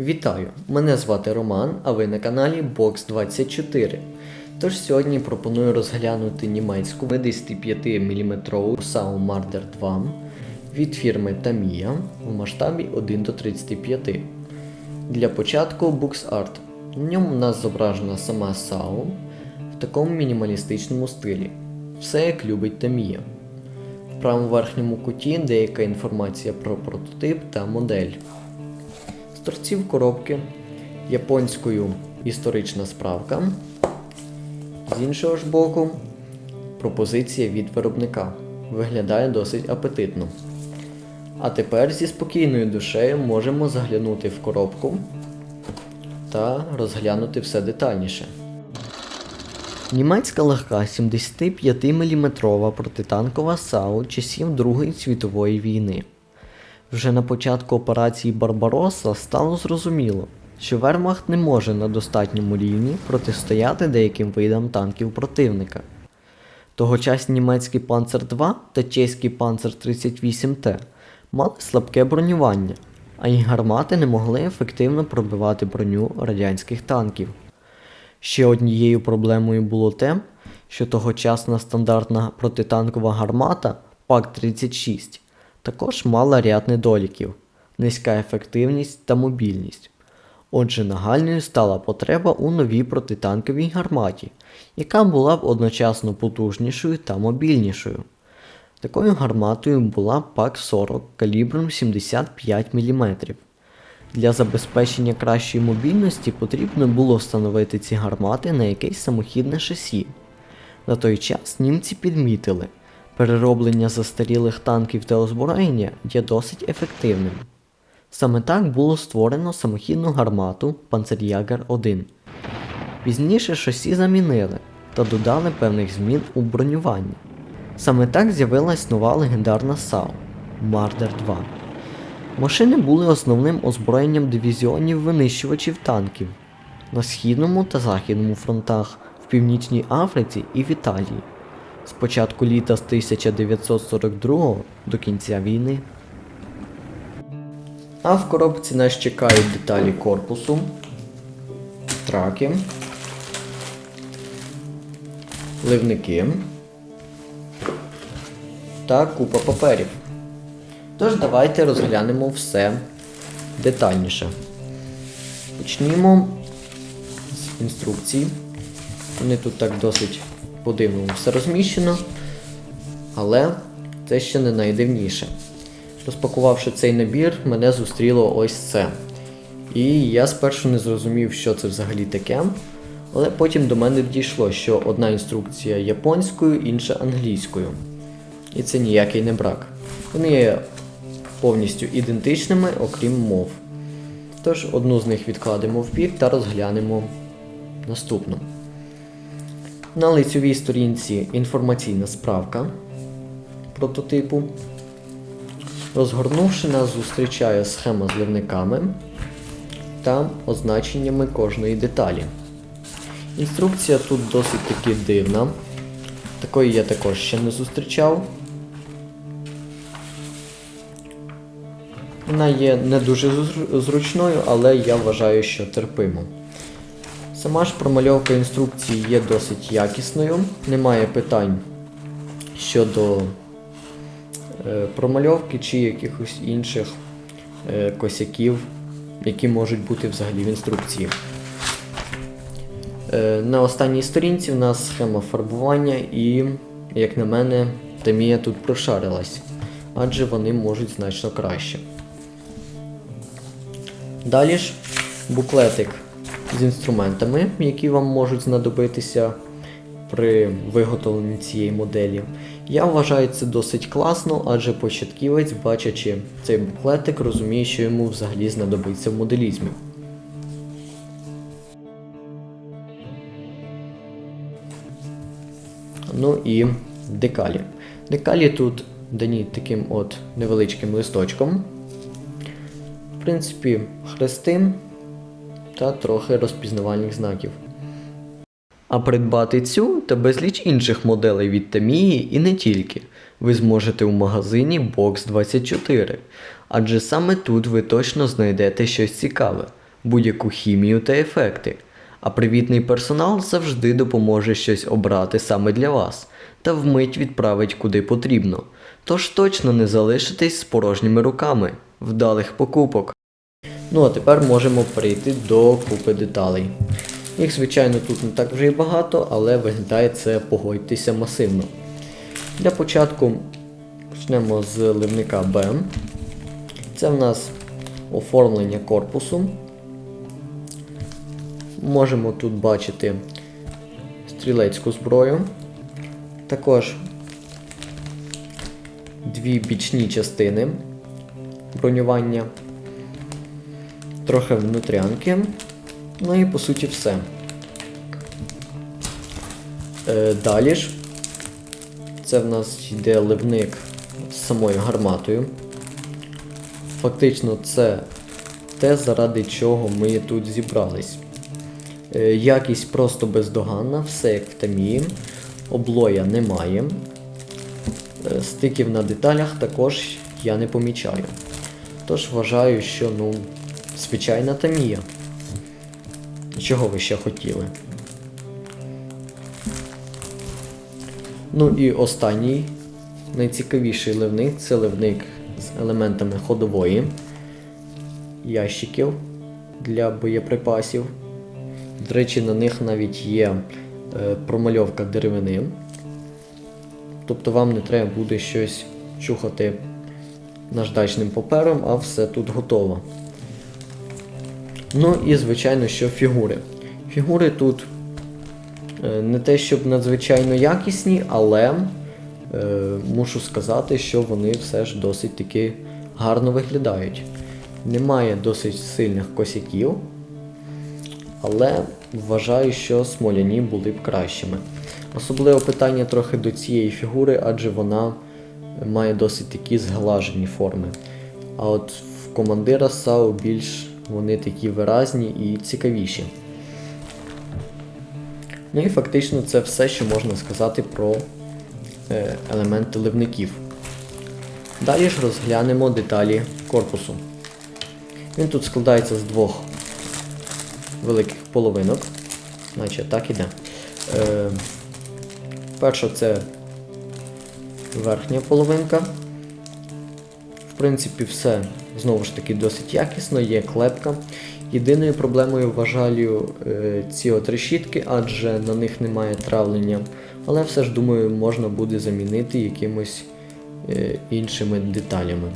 Вітаю! Мене звати Роман, а ви на каналі Box24. Тож сьогодні пропоную розглянути німецьку 55 мм SAU Marder 2 від фірми Tamiya в масштабі 1 до 35. Для початку BoxArt. На ньому у нас зображена сама SAU в такому мінімалістичному стилі. Все як любить Tamiya. В правому верхньому куті деяка інформація про прототип та модель. Торців коробки японською історична справка. З іншого ж боку, пропозиція від виробника. Виглядає досить апетитно. А тепер зі спокійною душею можемо заглянути в коробку та розглянути все детальніше. Німецька легка 75 мм протитанкова САУ часів Другої світової війни. Вже на початку операції Барбароса стало зрозуміло, що Вермахт не може на достатньому рівні протистояти деяким видам танків противника. Тогочасні німецький Панцер 2 та чеський Панцер 38Т мали слабке бронювання, а їх гармати не могли ефективно пробивати броню радянських танків. Ще однією проблемою було те, що тогочасна стандартна протитанкова гармата ПАК-36 також мала ряд недоліків, низька ефективність та мобільність. Отже, нагальною стала потреба у новій протитанковій гарматі, яка була б одночасно потужнішою та мобільнішою. Такою гарматою була ПАК-40 калібром 75 мм. Для забезпечення кращої мобільності потрібно було встановити ці гармати на якесь самохідне шасі. На той час німці підмітили, перероблення застарілих танків та озброєння є досить ефективним. Саме так було створено самохідну гармату Panzerjäger 1. Пізніше шасі замінили та додали певних змін у бронюванні. Саме так з'явилась нова легендарна САУ Marder 2. Машини були основним озброєнням дивізіонів винищувачів танків на східному та західному фронтах в Північній Африці і в Італії з початку літа з 1942 до кінця війни. А в коробці нас чекають деталі корпусу, траки, ливники та купа паперів. Тож давайте розглянемо все детальніше. Почнімо з інструкцій. Вони тут так досить по-дивному все розміщено. Але це ще не найдивніше. Розпакувавши цей набір, мене зустріло ось це. І я спершу не зрозумів, що це взагалі таке. Але потім до мене дійшло, що одна інструкція японською, інша англійською. І це ніякий не брак. Вони є повністю ідентичними, окрім мов. Тож одну з них відкладемо в бік та розглянемо наступну. На лицьовій сторінці інформаційна справка прототипу. Розгорнувши нас, зустрічає схема з ливниками та означеннями кожної деталі. Інструкція тут досить таки дивна. Такої я також ще не зустрічав. Вона є не дуже зручною, але я вважаю, що терпимо. Сама ж промальовка інструкції є досить якісною, немає питань щодо е, промальовки чи якихось інших е, косяків, які можуть бути взагалі в інструкції. Е, на останній сторінці в нас схема фарбування і, як на мене, Тамія тут прошарилась, адже вони можуть значно краще. Далі ж буклетик з інструментами, які вам можуть знадобитися при виготовленні цієї моделі. Я вважаю це досить класно, адже початківець, бачачи цей буклетик, розуміє, що йому взагалі знадобиться в моделізмі. Ну і декалі. Декалі тут дані таким от невеличким листочком. В принципі, хрести та трохи розпізнавальних знаків. А придбати цю та безліч інших моделей від Тамії і не тільки ви зможете у магазині Box24, адже саме тут ви точно знайдете щось цікаве. будь-яку хімію та ефекти. А привітний персонал завжди допоможе щось обрати саме для вас та вмить відправить куди потрібно. Тож точно не залишитесь з порожніми руками. Вдалих покупок. Ну а тепер можемо перейти до купи деталей. Їх, звичайно, тут не так вже і багато, але виглядає це, погодьтеся, масивно. Для початку почнемо з ливника Б. Це в нас оформлення корпусу. Можемо тут бачити стрілецьку зброю. Також дві бічні частини бронювання, трохи внутрянки. Ну і по суті все. Е, далі ж це в нас йде ливник з самою гарматою. Фактично, це те, заради чого ми тут зібрались. Е, якість просто бездоганна, все як в тамії. Облоя немає. Е, стиків на деталях також я не помічаю. Тож вважаю, що ну, звичайна тамія. Чого ви ще хотіли? Ну і останній найцікавіший ливник це ливник з елементами ходової ящиків для боєприпасів. До речі, на них навіть є е, промальовка деревини. Тобто вам не треба буде щось чухати наждачним папером, а все тут готово. Ну і, звичайно, що фігури. Фігури тут е, не те, щоб надзвичайно якісні, але е, мушу сказати, що вони все ж досить таки гарно виглядають. Немає досить сильних косяків, але вважаю, що смоляні були б кращими. Особливо питання трохи до цієї фігури, адже вона має досить такі зглажені форми. А от в командира САУ більш вони такі виразні і цікавіші. Ну і фактично це все, що можна сказати про е, елементи ливників. Далі ж розглянемо деталі корпусу. Він тут складається з двох великих половинок. Значить, так іде. Е, перша це верхня половинка. В принципі, все знову ж таки досить якісно, є клепка. Єдиною проблемою вважаю е, ці от решітки, адже на них немає травлення. Але все ж думаю, можна буде замінити якимось е, іншими деталями.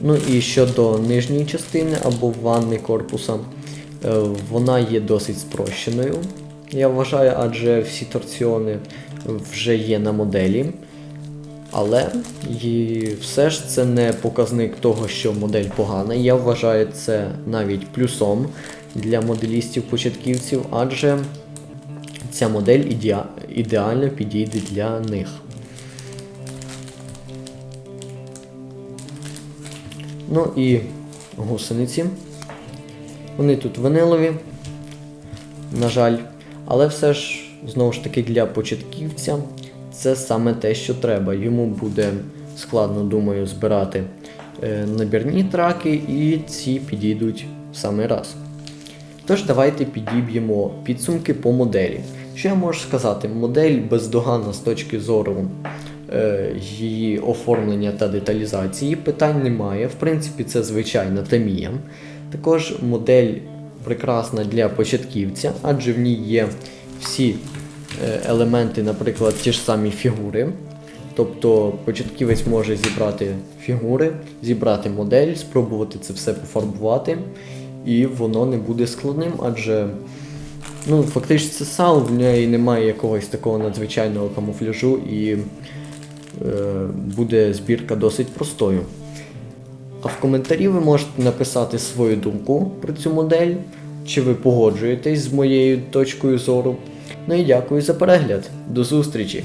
Ну і щодо нижньої частини або ванни корпуса, е, вона є досить спрощеною. Я вважаю, адже всі торціони вже є на моделі. Але і все ж це не показник того, що модель погана. Я вважаю це навіть плюсом для моделістів-початківців, адже ця модель ідеа- ідеально підійде для них. Ну і гусениці. Вони тут ванилові, на жаль, але все ж, знову ж таки, для початківця це саме те, що треба. Йому буде складно, думаю, збирати е, набірні траки, і ці підійдуть в самий раз. Тож давайте підіб'ємо підсумки по моделі. Що я можу сказати? Модель бездоганна з точки зору е, її оформлення та деталізації. Питань немає. В принципі, це звичайна тамія. Також модель прекрасна для початківця, адже в ній є всі елементи, наприклад, ті ж самі фігури. Тобто початківець може зібрати фігури, зібрати модель, спробувати це все пофарбувати, і воно не буде складним, адже ну, фактично це сал, в неї немає якогось такого надзвичайного камуфляжу і е, буде збірка досить простою. А в коментарі ви можете написати свою думку про цю модель, чи ви погоджуєтесь з моєю точкою зору. Ну і дякую за перегляд. До зустрічі!